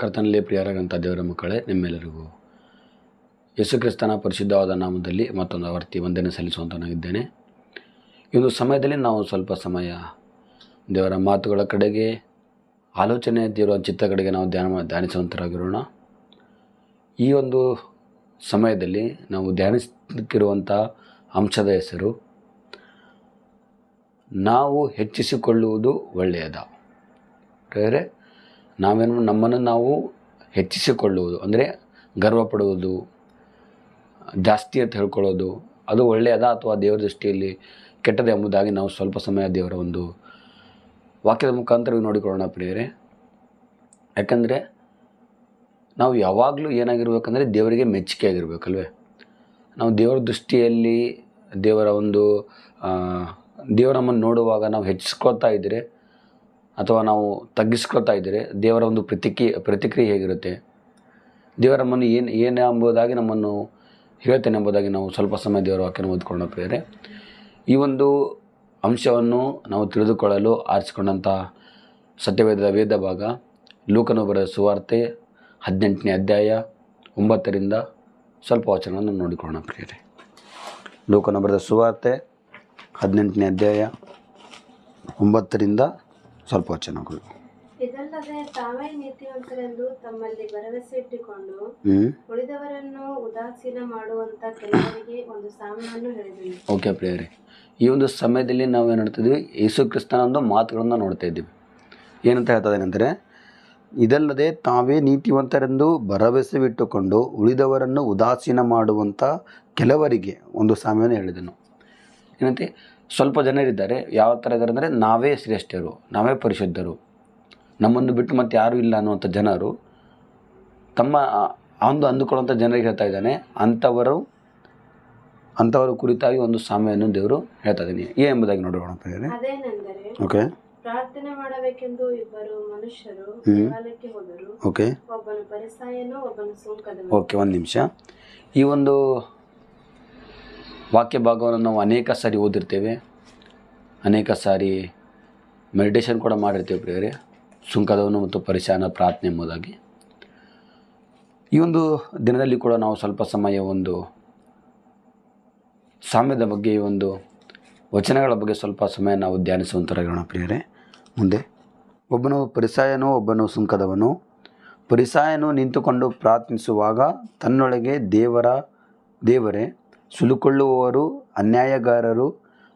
ಕರ್ತನಲ್ಲಿ ಪ್ರಿಯರಾಗಂಥ ದೇವರ ಮಕ್ಕಳೇ, ನಿಮ್ಮೆಲ್ಲರಿಗೂ ಯೇಸುಕ್ರಿಸ್ತನ ಪರಿಶುದ್ಧವಾದ ನಾಮದಲ್ಲಿ ಮತ್ತೊಂದು ಆವರ್ತಿ ವಂದನೆ ಸಲ್ಲಿಸುವಂತನಾಗಿದ್ದೇನೆ ಈ ಒಂದು ಸಮಯದಲ್ಲಿ ನಾವು ಸ್ವಲ್ಪ ಸಮಯ ದೇವರ ಮಾತುಗಳ ಕಡೆಗೆ, ಆಲೋಚನೆ ದೇವರ ಚಿತ್ತ ಕಡೆಗೆ ನಾವು ಧ್ಯಾನ ಧ್ಯಾನಿಸುವಂತರಾಗಿರೋಣ. ಈ ಒಂದು ಸಮಯದಲ್ಲಿ ನಾವು ಧ್ಯಾನಿಸಿರುವಂಥ ಅಂಶದ ಹೆಸರು, ನಾವು ಹೆಚ್ಚಿಸಿಕೊಳ್ಳುವುದು ಒಳ್ಳೆಯದ. ಬೇರೆ ನಾವೇನು ನಮ್ಮನ್ನು ನಾವು ಹೆಚ್ಚಿಸಿಕೊಳ್ಳುವುದು, ಅಂದರೆ ಗರ್ವ ಪಡುವುದು, ಜಾಸ್ತಿ ಅಂತ ಹೇಳ್ಕೊಳ್ಳೋದು, ಅದು ಒಳ್ಳೆಯದ ಅಥವಾ ದೇವರ ದೃಷ್ಟಿಯಲ್ಲಿ ಕೆಟ್ಟದ ಎಂಬುದಾಗಿ ನಾವು ಸ್ವಲ್ಪ ಸಮಯ ದೇವರ ಒಂದು ವಾಕ್ಯದ ಮುಖಾಂತರ ನೋಡಿಕೊಳ್ಳೋಣ ಪ್ರಿಯರೇ. ಯಾಕಂದರೆ ನಾವು ಯಾವಾಗಲೂ ಏನಾಗಿರ್ಬೇಕಂದ್ರೆ ದೇವರಿಗೆ ಮೆಚ್ಚುಗೆ ಆಗಿರಬೇಕಲ್ವೇ ನಾವು ದೇವರ ದೃಷ್ಟಿಯಲ್ಲಿ ದೇವರ ಒಂದು ದೇವರ ನಮ್ಮನ್ನು ನೋಡುವಾಗ ನಾವು ಹೆಚ್ಚಿಸ್ಕೊಳ್ತಾ ಇದ್ದರೆ ಅಥವಾ ನಾವು ತಗ್ಗಿಸ್ಕೊಳ್ತಾ ಇದ್ದರೆ ದೇವರ ಒಂದು ಪ್ರತಿಕ್ರಿಯೆ ಪ್ರತಿಕ್ರಿಯೆ ಹೇಗಿರುತ್ತೆ? ದೇವರ ನಮ್ಮನ್ನು ಏನು ಏನು ಎಂಬುದಾಗಿ ನಮ್ಮನ್ನು ಹೇಳ್ತೇನೆ ಎಂಬುದಾಗಿ ನಾವು ಸ್ವಲ್ಪ ಸಮಯ ದೇವರ ವಾಕ್ಯನ ಓದ್ಕೊಳ್ಳೋಣ ಪ್ರಿಯರೇ. ಈ ಒಂದು ಅಂಶವನ್ನು ನಾವು ತಿಳಿದುಕೊಳ್ಳಲು ಆರಿಸಿಕೊಂಡಂಥ ಸತ್ಯವೇದ ವೇದ ಭಾಗ, ಲೂಕನು ಬರೆದ ಸುವಾರ್ತೆ ಹದಿನೆಂಟನೇ ಅಧ್ಯಾಯ ಒಂಬತ್ತರಿಂದ ಸ್ವಲ್ಪ ವಚನವನ್ನು ನೋಡಿಕೊಳ್ಳೋಣ ಪ್ರಿಯರೇ. ಲೂಕನು ಬರೆದ ಸುವಾರ್ತೆ ಹದಿನೆಂಟನೇ ಅಧ್ಯಾಯ ಒಂಬತ್ತರಿಂದ ಸ್ವಲ್ಪ ವಚನಗಳು ಇದಲ್ಲದೆ ತಾವೇ ನೀತಿವಂತರೆಂದು ತಮ್ಮಲ್ಲಿ ಭರವಸೆ ಇಟ್ಟುಕೊಂಡು ಹ್ಞೂ ಉಳಿದವರನ್ನು ಉದಾಸೀನ ಮಾಡುವಂತ ಕೆಲವರಿಗೆ ಒಂದು ಸಾಮ್ಯವನ್ನು ಹೇಳಿದನು. ಓಕೆ ಪ್ರಿಯರೇ. ಈ ಒಂದು ಸಮಯದಲ್ಲಿ ನಾವು ಏನು ನೋಡ್ತಿದ್ವಿ ಯೇಸು ಕ್ರಿಸ್ತನ ಒಂದು ಮಾತುಗಳನ್ನು ನೋಡ್ತಾ ಇದ್ದೀವಿ. ಏನಂತ ಹೇಳ್ತದೆ ಅಂದರೆ ಇದಲ್ಲದೆ ತಾವೇ ನೀತಿವಂತರೆಂದು ಭರವಸೆವಿಟ್ಟುಕೊಂಡು ಉಳಿದವರನ್ನು ಉದಾಸೀನ ಮಾಡುವಂಥ ಕೆಲವರಿಗೆ ಒಂದು ಸಾಮ್ಯವನ್ನು ಹೇಳಿದನು. ಏನಂತೆ? ಸ್ವಲ್ಪ ಜನರಿದ್ದಾರೆ. ಯಾವ ಥರ ಇದ್ದಾರೆ ಅಂದರೆ ನಾವೇ ಶ್ರೇಷ್ಠರು ನಾವೇ ಪರಿಶುದ್ಧರು. ನಮ್ಮನ್ನು ಬಿಟ್ಟು ಮತ್ತೆ ಯಾರೂ ಇಲ್ಲ ಅನ್ನುವಂಥ ಜನರು ತಮ್ಮ ಒಂದು ಅಂದುಕೊಳ್ಳುವಂಥ ಜನರಿಗೆ ಹೇಳ್ತಾ ಇದ್ದಾನೆ. ಅಂಥವರು ಅಂಥವರ ಕುರಿತಾಗಿ ಒಂದು ಸಾಮ್ಯವನ್ನು ದೇವರು ಹೇಳ್ತಾ ಇದ್ದೀನಿ. ಏ ಎಂಬುದಾಗಿ ನೋಡೋಣ ಓಕೆ. ಪ್ರಾರ್ಥನೆ ಮಾಡಬೇಕೆಂದು ಇಬ್ಬರು ಮನುಷ್ಯರು. ಓಕೆ. ಒಬ್ಬನು ಪರಿಸಾಯನು ಒಬ್ಬನು ಓಕೆ ಒಂದು ನಿಮಿಷ. ಈ ಒಂದು ವಾಕ್ಯ ಭಾಗವನ್ನು ನಾವು ಅನೇಕ ಸಾರಿ ಓದಿರ್ತೇವೆ. ಅನೇಕ ಸಾರಿ ಮೆಡಿಟೇಷನ್ ಕೂಡ ಮಾಡಿರ್ತೇವೆ ಪ್ರಿಯರೇ. ಸುಂಕದವನು ಮತ್ತು ಪರಿಶಾನ ಪ್ರಾರ್ಥನೆ ಎಂಬುದಾಗಿ. ಈ ಒಂದು ದಿನದಲ್ಲಿ ಕೂಡ ನಾವು ಸ್ವಲ್ಪ ಸಮಯ ಒಂದು ಸಾಮ್ಯದ ಬಗ್ಗೆ, ಈ ಒಂದು ವಚನಗಳ ಬಗ್ಗೆ ಸ್ವಲ್ಪ ಸಮಯ ನಾವು ಧ್ಯಾನಿಸುವಂತರಾಗೋಣ ಪ್ರಿಯರೇ. ಮುಂದೆ, ಒಬ್ಬನು ಪರಿಸಾಯನು, ಒಬ್ಬನು ಸುಂಕದವನು, ಪರಿಸಾಯನು ನಿಂತುಕೊಂಡು ಪ್ರಾರ್ಥಿಸುವಾಗ ತನ್ನೊಳಗೆ ದೇವರ, ದೇವರೇ ಸುಲುಕೊಳ್ಳುವವರು, ಅನ್ಯಾಯಗಾರರು,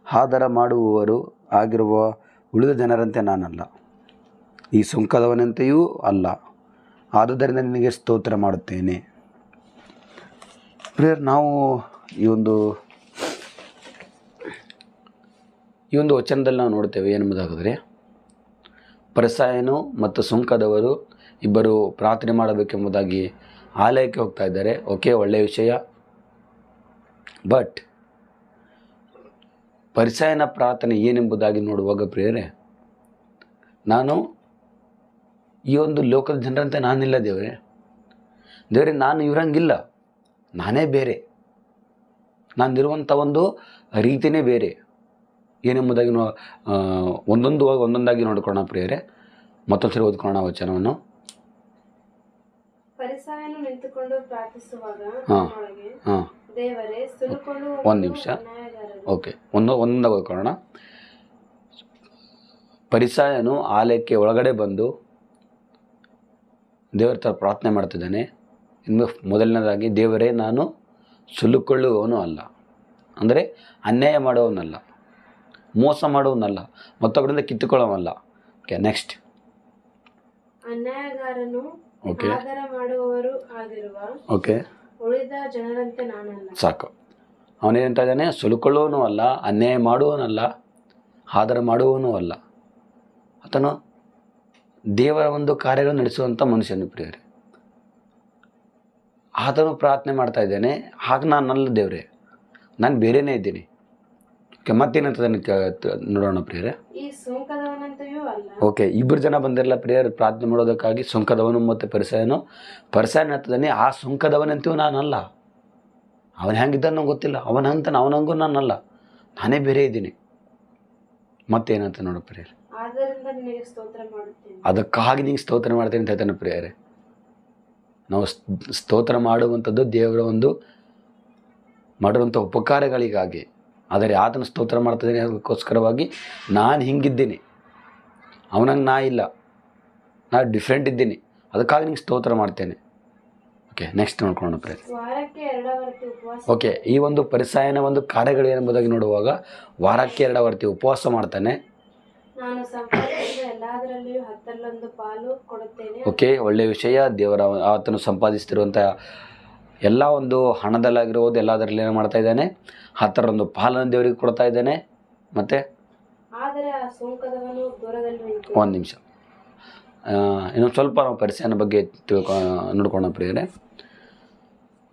ಹಾದರ ಮಾಡುವವರು ಆಗಿರುವ ಉಳಿದ ಜನರಂತೆ ನಾನಲ್ಲ. ಈ ಸುಂಕದವನಂತೆಯೂ ಅಲ್ಲ. ಆದುದರಿಂದ ನಿನಗೆ ಸ್ತೋತ್ರ ಮಾಡುತ್ತೇನೆ. ಪ್ರಿಯರ್, ನಾವು ಈ ಒಂದು ಈ ಒಂದು ವಚನದಲ್ಲಿ ನಾವು ನೋಡ್ತೇವೆ ಏನೆಂಬುದಾಗಿದ್ರೆ ಪರಿಸಾಯನು ಮತ್ತು ಸುಂಕದವರು ಇಬ್ಬರು ಪ್ರಾರ್ಥನೆ ಮಾಡಬೇಕೆಂಬುದಾಗಿ ಆಲಯಕ್ಕೆ ಹೋಗ್ತಾ ಇದ್ದಾರೆ. ಓಕೆ, ಒಳ್ಳೆಯ ವಿಷಯ. ಬಟ್ ಪರಿಸಾಯನ ಪ್ರಾರ್ಥನೆ ಏನೆಂಬುದಾಗಿ ನೋಡುವಾಗ ಪ್ರಿಯರೇ ನಾನು ಈ ಒಂದು ಲೋಕದ ಜನರಂತೆ ನಾನಿಲ್ಲ ದೇವರೇ ದೇವರೇ ನಾನು ಇವ್ರಂಗಿಲ್ಲ. ನಾನೇ ಬೇರೆ. ನಾನಿರುವಂಥ ಒಂದು ರೀತಿಯೇ ಬೇರೆ. ಏನೆಂಬುದಾಗಿ ನೋ ಒಂದೊಂದು ಒಂದೊಂದಾಗಿ ನೋಡ್ಕೊಳ್ಳೋಣ ಪ್ರಿಯರೇ. ಮತ್ತೊಂದು ಸರಿ ಓದ್ಕೊಳ್ಳೋಣ ವಚನವನ್ನು. ಪರಿಸಾಯನು ನಿಂತುಕೊಂಡು ಪ್ರಾರ್ಥಿಸುವಾಗ ಹಾಂ ಹಾಂ. ಒಂದ್ ನಿಮಿಷ. ಓಕೆ ಒಂದು ಒಂದೊಂದ ಓದ್ಕೊಳ್ಳೋಣ ಪರಿಸಾಯನು ಆಲಯಕ್ಕೆ ಒಳಗಡೆ ಬಂದು ದೇವರ ಥರ ಪ್ರಾರ್ಥನೆ ಮಾಡ್ತಿದ್ದಾನೆ. ಇನ್ನು ಮೊದಲನೇದಾಗಿ ದೇವರೇ ನಾನು ಸುಲುಕೊಳ್ಳುವವನು ಅಲ್ಲ. ಅಂದರೆ ಅನ್ಯಾಯ ಮಾಡುವವನಲ್ಲ. ಮೋಸ ಮಾಡುವವನಲ್ಲ. ಮತ್ತೊಬ್ಬರಿಂದ ಕಿತ್ತುಕೊಳ್ಳೋವಲ್ಲ ಓಕೆ ನೆಕ್ಸ್ಟ್ ಅನ್ಯಾಯಗಾರನು ಓಕೆ. ಓಕೆ. ಜನರಂತೆ ನಾನಲ್ಲ. ಸಾಕು. ಅವನೇನಂತ ಇದ್ದಾನೆ? ಸುಲುಕೊಳ್ಳೋನು ಅಲ್ಲ, ಅನ್ಯಾಯ ಮಾಡುವವನಲ್ಲ ಆದರ ಮಾಡುವವನೂ ಅಲ್ಲ. ಆತನು ದೇವರ ಒಂದು ಕಾರ್ಯಗಳು ನಡೆಸುವಂಥ ಮನುಷ್ಯನು ಪ್ರಿಯರಿ. ಆತನು ಪ್ರಾರ್ಥನೆ ಮಾಡ್ತಾ ಇದ್ದೇನೆ, ಹಾಗೆ ನಲ್ಲ ದೇವರೇ, ನಾನು ಬೇರೆಯೇ ಇದ್ದೀನಿ. ಓಕೆ ನೋಡೋಣ ಪ್ರಿಯರೇ. ಓಕೆ ಇಬ್ಬರು ಜನ ಬಂದಿರಲ್ಲ ಪ್ರಿಯರ್ ಪ್ರಾರ್ಥನೆ ಮಾಡೋದಕ್ಕಾಗಿ ಸುಂಕದವನು ಮತ್ತು ಪರಿಸಯನು. ಪರಿಸಯನ ಹತ್ತದನ್ನ ಆ ಸುಂಕದವನಂತೂ ನಾನಲ್ಲ. ಅವನು ಹೆಂಗಿದ್ದಾನೋ ಗೊತ್ತಿಲ್ಲ ಅವನ ಅಂತ ಅವನಂಗೂ ನಾನಲ್ಲ. ನಾನೇ ಬೇರೆ ಇದ್ದೀನಿ. ಮತ್ತೇನಂತ ನೋಡು ಪ್ರಿಯರ್. ಅದಕ್ಕಾಗಿ ನಿಂಗೆ ಸ್ತೋತ್ರ ಮಾಡ್ತೀನಿ ಅಂತ ಹೇಳ್ತಾನೆ ಪ್ರಿಯರೇ. ನಾವು ಸ್ತೋತ್ರ ಮಾಡುವಂಥದ್ದು ದೇವರ ಒಂದು ಮಾಡಿರುವಂಥ ಉಪಕಾರಗಳಿಗಾಗಿ. ಆದರೆ ಆತನ ಸ್ತೋತ್ರ ಮಾಡ್ತಿದ್ದೀನಿ ಅದಕ್ಕೋಸ್ಕರವಾಗಿ ನಾನು ಹಿಂಗಿದ್ದೀನಿ. ಅವನಂಗೆ ನಾ ಇಲ್ಲ. ನಾ ಡಿಫ್ರೆಂಟ್ ಇದ್ದೀನಿ. ಅದಕ್ಕಾಗಿ ನಿಂಗೆ ಸ್ತೋತ್ರ ಮಾಡ್ತೇನೆ. ಓಕೆ ನೆಕ್ಸ್ಟ್ ನೋಡ್ಕೊಂಡು ಪ್ರಯತ್ನ ಎರಡಾವರ್ತಿ ಓಕೆ ಈ ಒಂದು ಪರಿಸಾಯನ ಒಂದು ಕಾರ್ಯಗಳು ಏನೆಂಬುದಾಗಿ ನೋಡುವಾಗ ವಾರಕ್ಕೆ ಎರಡು ವರ್ತಿ ಉಪವಾಸ ಮಾಡ್ತಾನೆ. ಓಕೆ ಒಳ್ಳೆಯ ವಿಷಯ. ದೇವರ ಆತನು ಸಂಪಾದಿಸ್ತಿರುವಂಥ ಎಲ್ಲ ಒಂದು ಹಣದಲ್ಲಾಗಿರೋದು ಎಲ್ಲದರಲ್ಲಿ ಏನು ಮಾಡ್ತಾ ಇದ್ದಾನೆ? ಹತ್ತರೊಂದು ಪಾಲನ ದೇವರಿಗೆ ಕೊಡ್ತಾ ಇದ್ದಾನೆ. ಮತ್ತು? ಒಂದು ನಿಮಿಷ. ಇನ್ನೊಂದು ಸ್ವಲ್ಪ ನಾವು ಬಗ್ಗೆ ತಿಳ್ಕೊ ನೋಡ್ಕೊಂಡ ಪ್ರಿಯರೇ.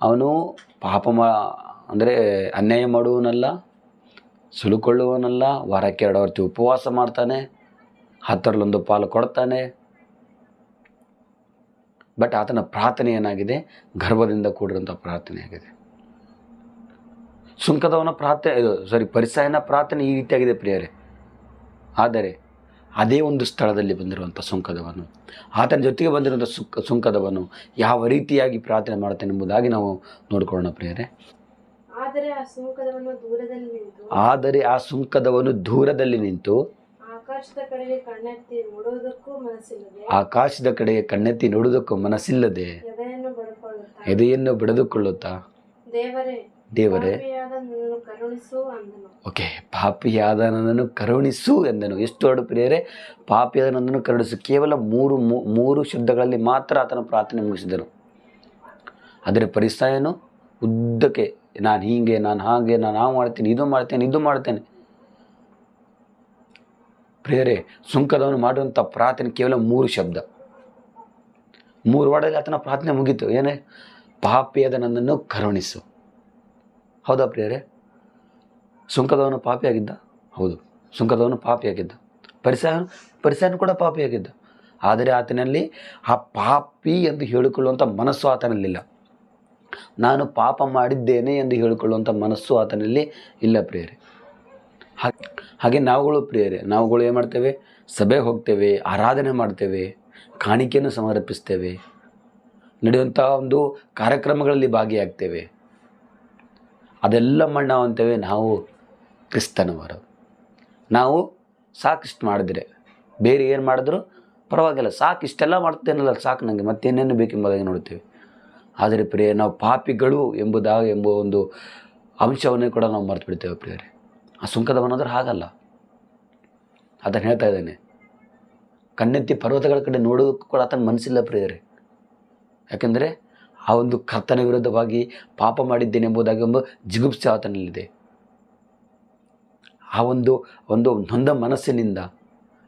ಅವನು ಪಾಪ ಮಾ ಅಂದರೆ ಅನ್ಯಾಯ ಮಾಡುವವನಲ್ಲ ಸುಲುಕೊಳ್ಳುವವನಲ್ಲ ವಾರಕ್ಕೆ ಎರಡು ಹೊರ್ತಿ ಉಪವಾಸ ಮಾಡ್ತಾನೆ ಹತ್ತರಲ್ಲೊಂದು ಪಾಲು ಕೊಡ್ತಾನೆ. ಬಟ್ ಆತನ ಪ್ರಾರ್ಥನೆ ಏನಾಗಿದೆ? ಗರ್ಭದಿಂದ ಕೂಡಿರುವಂಥ ಪ್ರಾರ್ಥನೆ ಆಗಿದೆ. ಸುಂಕದವನ ಪ್ರಾರ್ಥನೆ ಇದು ಸಾರಿ ಪರಿಸಾಯನ ಪ್ರಾರ್ಥನೆ ಈ ರೀತಿಯಾಗಿದೆ ಪ್ರಿಯರೇ. ಆದರೆ ಅದೇ ಒಂದು ಸ್ಥಳದಲ್ಲಿ ಬಂದಿರುವಂಥ ಸುಂಕದವನು ಆತನ ಜೊತೆಗೆ ಬಂದಿರುವಂಥ ಸುಂಕ ಸುಂಕದವನು ಯಾವ ರೀತಿಯಾಗಿ ಪ್ರಾರ್ಥನೆ ಮಾಡುತ್ತೇನೆ ಎಂಬುದಾಗಿ ನಾವು ನೋಡಿಕೊಳ್ಳೋಣ ಪ್ರಿಯರೇ. ಆದರೆ ಆ ಸುಂಕದವನು ದೂರದಲ್ಲಿ ನಿಂತು ಆಕಾಶದ ಕಡೆಗೆ ಕಣ್ಣೆತ್ತಿ ನೋಡುವುದಕ್ಕೂ ಮನಸ್ಸಿಲ್ಲದೆ ಆಕಾಶದ ಕಡೆಗೆ ಕಣ್ಣೆತ್ತಿ ನೋಡುವುದಕ್ಕೂ ಮನಸ್ಸಿಲ್ಲದೆ ಎದೆಯನ್ನು ಬಡ್ಕೊಳ್ಳುತ್ತಾ? ಎದೆಯನ್ನು ಬಿಡದುಕೊಳ್ಳುತ್ತಾ? ದೇವರೇ ದೇವರೇ. ಪಾಪಿಯಾದ ನನ್ನನ್ನು ಕರುಣಿಸು ಅಂದನು. ಓಕೆ ಪಾಪಿಯಾದ ನನ್ನನ್ನು ಕರುಣಿಸು ಎಂದನು. ಎಷ್ಟು ಎರಡು ಪ್ರಿಯರೇ ಪಾಪಿಯಾದ ನನ್ನನ್ನು ಕರುಣಿಸು. ಕೇವಲ ಮೂರು ಮೂರು ಶಬ್ದಗಳಲ್ಲಿ ಮಾತ್ರ ಆತನು ಪ್ರಾರ್ಥನೆ ಮುಗಿಸಿದನು. ಆದರೆ ಪರಿಸ್ಥಾಯನು ಉದ್ದಕ್ಕೆ ನಾನು ಹೀಗೆ ನಾನು ಹಾಗೆ ನಾನು ಹಾಗೆ ಮಾಡ್ತೇನೆ ಇದು ಮಾಡ್ತೇನೆ ಇದು ಮಾಡ್ತೇನೆ. ಪ್ರಿಯರೇ, ಸುಂಕದವನು ಮಾಡುವಂಥ ಪ್ರಾರ್ಥನೆ ಕೇವಲ ಮೂರು ಶಬ್ದ. ಮೂರು ವಾರದಲ್ಲಿ ಆತನ ಪ್ರಾರ್ಥನೆ ಮುಗೀತು. ಏನೇ? ಪಾಪಿಯಾದ ನನ್ನನ್ನು ಕರುಣಿಸು. ಹೌದಾ ಪ್ರಿಯರೇ? ಸುಂಕದವನು ಪಾಪಿಯಾಗಿದ್ದ ಹೌದು. ಸುಂಕದವನು ಪಾಪಿಯಾಗಿದ್ದ ಪರಿಸರ ಪರಿಸರನು ಕೂಡ ಪಾಪಿಯಾಗಿದ್ದ ಆದರೆ ಆತನಲ್ಲಿ ಆ ಪಾಪಿ ಎಂದು ಹೇಳಿಕೊಳ್ಳುವಂಥ ಮನಸ್ಸು ಆತನಲ್ಲಿಲ್ಲ. ನಾನು ಪಾಪ ಮಾಡಿದ್ದೇನೆ ಎಂದು ಹೇಳಿಕೊಳ್ಳುವಂಥ ಮನಸ್ಸು ಆತನಲ್ಲಿ ಇಲ್ಲ ಪ್ರಿಯರೇ. ಹಾಗೆ ನಾವುಗಳು ಪ್ರಿಯರೇ, ನಾವುಗಳು ಏನು ಮಾಡ್ತೇವೆ? ಸಭೆಗೆ ಹೋಗ್ತೇವೆ, ಆರಾಧನೆ ಮಾಡ್ತೇವೆ, ಕಾಣಿಕೆಯನ್ನು ಸಮರ್ಪಿಸ್ತೇವೆ ನಡೆಯುವಂಥ ಒಂದು ಕಾರ್ಯಕ್ರಮಗಳಲ್ಲಿ ಭಾಗಿಯಾಗ್ತೇವೆ. ಅದೆಲ್ಲ ಮಾಡಿ ನಾವು ಅಂತೇವೆ ನಾವು ಕ್ರಿಸ್ತನವರು. ನಾವು ಸಾಕಿಷ್ಟು ಮಾಡಿದ್ರೆ. ಬೇರೆ ಏನು ಮಾಡಿದ್ರು? ಪರವಾಗಿಲ್ಲ ಸಾಕು ಇಷ್ಟೆಲ್ಲ ಮಾಡ್ತೇನಲ್ಲ, ಸಾಕು ನನಗೆ ಮತ್ತೇನೇನು ಬೇಕೆಂಬುದಾಗಿ ನೋಡ್ತೇವೆ. ಆದರೆ ಪ್ರಿಯ ನಾವು ಪಾಪಿಗಳು ಎಂಬುದಾಗ ಎಂಬ ಒಂದು ಅಂಶವನ್ನೇ ಕೂಡ ನಾವು ಮರೆತು ಬಿಡ್ತೇವೆ ಪ್ರಿಯರೇ. ಆ ಸುಂಕದವನಾದ್ರೆ ಹಾಗಲ್ಲ. ಅದನ್ನು ಹೇಳ್ತಾ ಇದ್ದೇನೆ. ಕಣ್ಣೆತ್ತಿ ಪರ್ವತಗಳ ಕಡೆ ನೋಡೋದಕ್ಕೂ ಕೂಡ ಆತನ ಮನಸ್ಸಿಲ್ಲ ಪ್ರಿಯರೇ. ಯಾಕೆಂದರೆ ಆ ಒಂದು ಕರ್ತನ ವಿರುದ್ಧವಾಗಿ ಪಾಪ ಮಾಡಿದ್ದೇನೆ ಎಂಬುದಾಗಿ ಒಂದು ಜಿಗುಪ್ಸೆ ಆತನಲ್ಲಿದೆ. ಆ ಒಂದು ಒಂದು ನೊಂದ ಮನಸ್ಸಿನಿಂದ,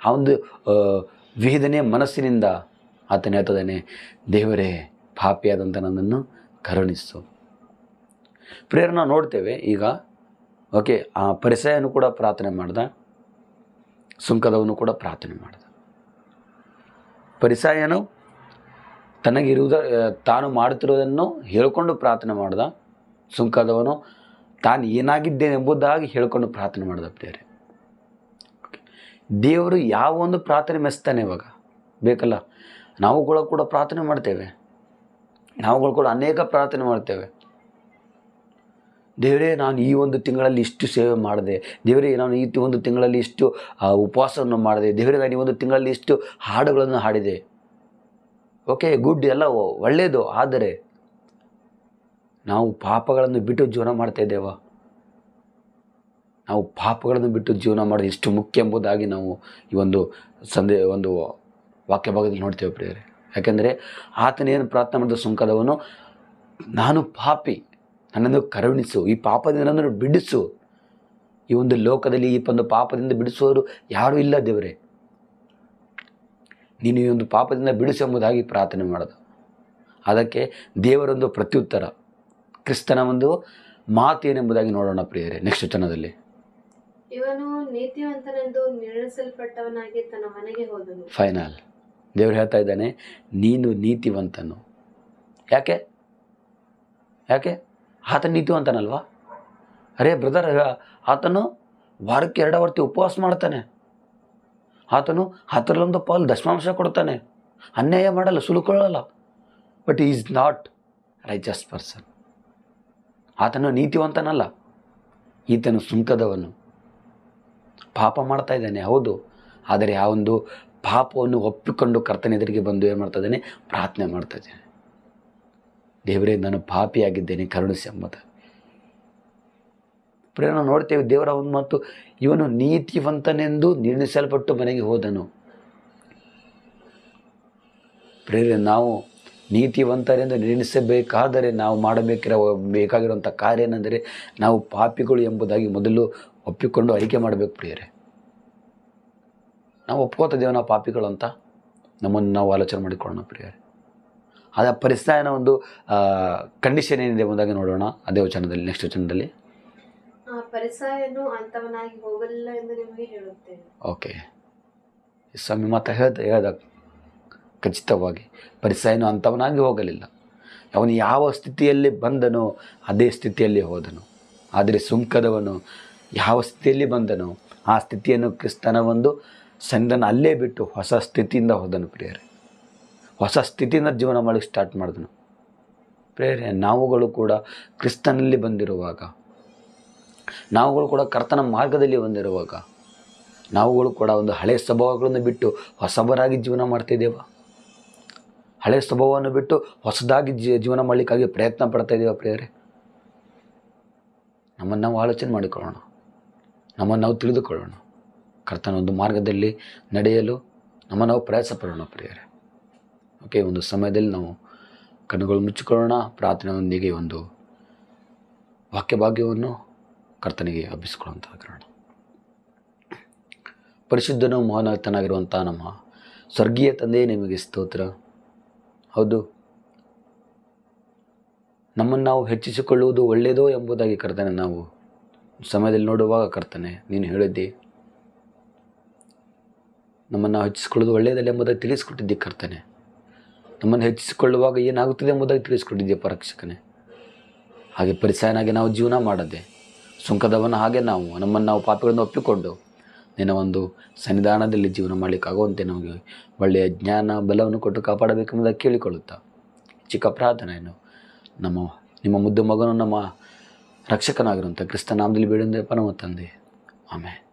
ಆ ಒಂದು ವಿಹಿದನೆ ಮನಸ್ಸಿನಿಂದ ಆತನ ಹೇಳ್ತಾನೆ ದೇವರೇ ಪಾಪಿಯಾದಂಥ ನನ್ನನ್ನು ಕರುಣಿಸು. ಪ್ರೇರಣೆ ನೋಡ್ತೇವೆ ಈಗ ಓಕೆ, ಆ ಪರಿಸಯನ್ನು ಕೂಡ ಪ್ರಾರ್ಥನೆ ಮಾಡ್ದ, ಸುಂಕದವನು ಕೂಡ ಪ್ರಾರ್ಥನೆ ಮಾಡ್ದ. ಪರಿಸಾಯನು ತನಗಿರುವುದ ತಾನು ಮಾಡುತ್ತಿರುವುದನ್ನು ಹೇಳಿಕೊಂಡು ಪ್ರಾರ್ಥನೆ ಮಾಡ್ದ, ಸುಂಕದವನು ತಾನು ಏನಾಗಿದ್ದೇನೆ ಎಂಬುದಾಗಿ ಹೇಳಿಕೊಂಡು ಪ್ರಾರ್ಥನೆ ಮಾಡ್ದ ಪ್ರಿಯರೇ. ದೇವರು ಯಾವ ಒಂದು ಪ್ರಾರ್ಥನೆ ಮೆಸ್ತಾನೆ ಇವಾಗ? ಬೇಕಲ್ಲ ನಾವುಗಳು ಕೂಡ ಪ್ರಾರ್ಥನೆ ಮಾಡ್ತೇವೆ. ನಾವುಗಳು ಕೂಡ ಅನೇಕ ಪ್ರಾರ್ಥನೆ ಮಾಡ್ತೇವೆ. ದೇವರೇ, ನಾನು ಈ ಒಂದು ತಿಂಗಳಲ್ಲಿ ಇಷ್ಟು ಸೇವೆ ಮಾಡಿದೆ. ದೇವರೇ, ನಾನು ಈ ಒಂದು ತಿಂಗಳಲ್ಲಿ ಇಷ್ಟು ಉಪವಾಸವನ್ನು ಮಾಡಿದೆ. ದೇವರೇ, ನಾನು ಈ ಒಂದು ತಿಂಗಳಲ್ಲಿ ಇಷ್ಟು ಹಾಡುಗಳನ್ನು ಹಾಡಿದೆ. ಓಕೆ, ಗುಡ್, ಎಲ್ಲ ಒಳ್ಳೆಯದು ಆದರೆ, ನಾವು ಪಾಪಗಳನ್ನು ಬಿಟ್ಟು ಜೀವನ ಮಾಡ್ತಾ ಇದ್ದೇವಾ? ನಾವು ಪಾಪಗಳನ್ನು ಬಿಟ್ಟು ಜೀವನ ಮಾಡೋದು ಎಷ್ಟು ಮುಖ್ಯ ಎಂಬುದಾಗಿ ನಾವು ಈ ಒಂದು ಸಂದೇ, ಒಂದು ವಾಕ್ಯ ಭಾಗದಲ್ಲಿ ನೋಡ್ತೇವೆ ಪ್ರಿಯರೇ. ಯಾಕೆಂದರೆ, ಆತನೇನು ಪ್ರಾರ್ಥನೆ ಮಾಡಿದ ಸುಂಕದವನು, ನಾನು ಪಾಪಿ. ನನ್ನನ್ನು ಕರುಣಿಸು ಈ ಪಾಪದಿಂದ ನನ್ನನ್ನು ಬಿಡಿಸು. ಈ ಒಂದು ಲೋಕದಲ್ಲಿ ಈ ಒಂದು ಪಾಪದಿಂದ ಬಿಡಿಸುವವರು ಯಾರೂ ಇಲ್ಲ ದೇವರೇ. ನೀನು ಈ ಒಂದು ಪಾಪದಿಂದ ಬಿಡಿಸು ಎಂಬುದಾಗಿ ಪ್ರಾರ್ಥನೆ ಮಾಡೋದು. ಅದಕ್ಕೆ ದೇವರೊಂದು ಪ್ರತ್ಯುತ್ತರ. ಕ್ರಿಸ್ತನ ಒಂದು ಮಾತೇನೆಂಬುದಾಗಿ ನೋಡೋಣ ಪ್ರಿಯರೇ ನೆಕ್ಸ್ಟ್ ಚನದಲ್ಲಿ ಇವನು ನೀತಿವಂತನೆಂದು ನಿರ್ಣಯಿಸಲ್ಪಟ್ಟವನಾಗಿ ತನ್ನ ಮನೆಗೆ ಹೋದನು. ಫೈನಲ್ ದೇವರು ಹೇಳ್ತಾ ಇದ್ದಾನೆ ನೀನು ನೀತಿವಂತನು. ಯಾಕೆ? ಯಾಕೆ? ಆತ ನೀತಿವಂತನಲ್ವಾ ಅರೇ ಬ್ರದರ್ ಆತನು ವಾರಕ್ಕೆ ಎರಡು ಅವರ್ತಿ ಉಪವಾಸ ಮಾಡ್ತಾನೆ. ಆತನು ಹತ್ತರಲ್ಲೊಂದು ಪಾಲು ದಶಮಾಂಶ ಕೊಡ್ತಾನೆ. ಅನ್ಯಾಯ ಮಾಡಲ್ಲ, ಸುಲುಕೊಳ್ಳಲ್ಲ. But is not righteous person ಆತನು ನೀತಿವಂತನಲ್ಲ. ಈತನು ಸುಂಕದವನು. ಪಾಪ ಮಾಡ್ತಾ ಇದ್ದಾನೆ, ಹೌದು. ಆದರೆ ಆ ಒಂದು ಪಾಪವನ್ನು ಒಪ್ಪಿಕೊಂಡು ಕರ್ತನೆದರಿಗೆ ಬಂದು ಏನು ಮಾಡ್ತಾ ಇದ್ದಾನೆ? ಪ್ರಾರ್ಥನೆ ಮಾಡ್ತಾ ಇದ್ದೇನೆ. ದೇವರೇ, ನಾನು ಪಾಪಿಯಾಗಿದ್ದೇನೆ, ಕರುಣಿಸಿ ಎಂಬುದು. ಪ್ರೇರಣ ನೋಡ್ತೇವೆ ದೇವರ ಒಂದು ಮತ್ತು ಇವನು ನೀತಿವಂತನೆಂದು ನಿರ್ಣಯಿಸಲ್ಪಟ್ಟು ಮನೆಗೆ ಹೋದನು. ಪ್ರೇರೆ ನಾವು ನೀತಿವಂತರೆಂದು ನಿರ್ಣಯಿಸಬೇಕಾದರೆ ನಾವು ಮಾಡಬೇಕಿರೋ, ಬೇಕಾಗಿರುವಂಥ ಕಾರ್ಯ ಏನೆಂದರೆ ನಾವು ಪಾಪಿಗಳು ಎಂಬುದಾಗಿ ಮೊದಲು ಒಪ್ಪಿಕೊಂಡು ಅರಿಕೆ ಮಾಡಬೇಕು ಪ್ರಿಯರೇ. ನಾವು ಒಪ್ಕೋತಿದ್ದೇವೆ ನಾವು ಪಾಪಿಗಳು ಅಂತ ನಮ್ಮನ್ನು ನಾವು ಆಲೋಚನೆ ಮಾಡಿಕೊಳ್ಳೋಣ ಪ್ರಿಯರೇ. ಅದ ಪರಿಸ್ಥಾಯನ ಒಂದು ಕಂಡೀಷನ್ ಏನಿದೆ ಎಂಬುದಾಗಿ ನೋಡೋಣ ಅದೇ ವಚನದಲ್ಲಿ ನೆಕ್ಸ್ಟ್ ವಚನದಲ್ಲಿ. ಓಕೆ ಸ್ವಾಮಿ ಮಾತ್ರ ಹೇಳ್ದ ಹೇಳ್ದ ಖಚಿತವಾಗಿ ಪರಿಸಾಯನು ಅಂಥವನಾಗಿ ಹೋಗಲಿಲ್ಲ. ಅವನು ಯಾವ ಸ್ಥಿತಿಯಲ್ಲಿ ಬಂದನೋ ಅದೇ ಸ್ಥಿತಿಯಲ್ಲಿ ಹೋದನು. ಆದರೆ ಸುಂಕದವನು ಯಾವ ಸ್ಥಿತಿಯಲ್ಲಿ ಬಂದನೋ ಆ ಸ್ಥಿತಿಯನ್ನು ಕ್ರಿಸ್ತನ ಒಂದು ಸಂದನ ಅಲ್ಲೇ ಬಿಟ್ಟು ಹೊಸ ಸ್ಥಿತಿಯಿಂದ ಹೋದನು ಪ್ರಿಯರೇ. ಹೊಸ ಸ್ಥಿತಿನ ಜೀವನ ಮಾಡಿ ಸ್ಟಾರ್ಟ್ ಮಾಡಿದನು. ಪ್ರೇರೆ, ನಾವುಗಳು ಕೂಡ ಕ್ರಿಸ್ತನಲ್ಲಿ ಬಂದಿರುವಾಗ, ನಾವುಗಳು ಕೂಡ ಕರ್ತನ ಮಾರ್ಗದಲ್ಲಿ ಬಂದಿರುವಾಗ, ನಾವುಗಳು ಕೂಡ ಒಂದು ಹಳೆಯ ಸ್ವಭಾವಗಳನ್ನು ಬಿಟ್ಟು ಹೊಸಬರಾಗಿ ಜೀವನ ಮಾಡ್ತಿದ್ದೇವ? ಹಳೆಯ ಸ್ವಭಾವವನ್ನು ಬಿಟ್ಟು ಹೊಸದಾಗಿ ಜೀವನ ಮಾಡಲಿಕ್ಕಾಗಿ ಪ್ರಯತ್ನ ಪಡ್ತಾ ಇದ್ದೇವೆ ಪ್ರಿಯರೇ ನಮ್ಮನ್ನು ನಾವು ಆಲೋಚನೆ ಮಾಡಿಕೊಳ್ಳೋಣ. ನಮ್ಮನ್ನು ನಾವು ತಿಳಿದುಕೊಳ್ಳೋಣ. ಕರ್ತನ ಒಂದು ಮಾರ್ಗದಲ್ಲಿ ನಡೆಯಲು ನಮ್ಮ ನಾವು ಪ್ರಯಾಸ ಪಡೋಣ ಪ್ರಿಯರೇ ಓಕೆ, ಒಂದು ಸಮಯದಲ್ಲಿ ನಾವು ಕಣ್ಣುಗಳು ಮುಚ್ಚಿಕೊಳ್ಳೋಣ, ಪ್ರಾರ್ಥನೆಯೊಂದಿಗೆ ಒಂದು ವಾಕ್ಯ ಭಾಗ್ಯವನ್ನು ಕರ್ತನಿಗೆ ಹಬ್ಬಿಸಿಕೊಳ್ಳುವಂತಾಗಿರೋಣ ಪರಿಶುದ್ಧನು ಮಹಾನತನಾಗಿರುವಂಥ ನಮ್ಮ ಸ್ವರ್ಗೀಯ ತಂದೆ, ನಿಮಗೆ ಸ್ತೋತ್ರ. ಹೌದು. ನಮ್ಮನ್ನು ನಾವು ಹೆಚ್ಚಿಸಿಕೊಳ್ಳುವುದು ಒಳ್ಳೆಯದೋ ಎಂಬುದಾಗಿ ಕರ್ತನೆ ನಾವು ಸಮಯದಲ್ಲಿ ನೋಡುವಾಗ ಕರ್ತನೆ, ನೀನು ಹೇಳಿದ್ದಿ. ನಮ್ಮನ್ನು ಹೆಚ್ಚಿಸಿಕೊಳ್ಳೋದು ಒಳ್ಳೆಯದಲ್ಲ ಎಂಬುದಾಗಿ ತಿಳಿಸ್ಕೊಟ್ಟಿದ್ದಿ ಕರ್ತನೆ. ನಮ್ಮನ್ನು ಹೆಚ್ಚಿಸಿಕೊಳ್ಳುವಾಗ ಏನಾಗುತ್ತದೆ ಎಂಬುದಾಗಿ ತಿಳಿಸ್ಕೊಟ್ಟಿದ್ದೆ ಪರಕ್ಷಕನೇ. ಹಾಗೆ ಪರಿಸಾಯನಾಗಿ ನಾವು ಜೀವನ ಮಾಡದೆ, ಸುಂಕದವನ ಹಾಗೆ ನಾವು, ನಮ್ಮನ್ನು ನಾವು ಪಾಪಗಳನ್ನು ಒಪ್ಪಿಕೊಂಡು, ನಿನ್ನ ಒಂದು ಸನ್ನಿಧಾನದಲ್ಲಿ ಜೀವನ ಮಾಡಲಿಕ್ಕಾಗುವಂತೆ ನಮಗೆ ಒಳ್ಳೆಯ ಜ್ಞಾನ, ಬಲವನ್ನು ಕೊಟ್ಟು ಕಾಪಾಡಬೇಕೆಂಬುದಾಗಿ ಕೇಳಿಕೊಳ್ಳುತ್ತಾ. ಚಿಕ್ಕ ಪ್ರಾರ್ಥನೆಯನ್ನು ನಮ್ಮ, ನಿಮ್ಮ ಮುದ್ದು ಮಗನು ನಮ್ಮ ರಕ್ಷಕನಾಗಿರುವಂಥ ಕ್ರಿಸ್ತ ನಾಮದಲ್ಲಿ ಬೇಡಂದೆ ಪರಮ ತಂದೆ ಆಮೇಲೆ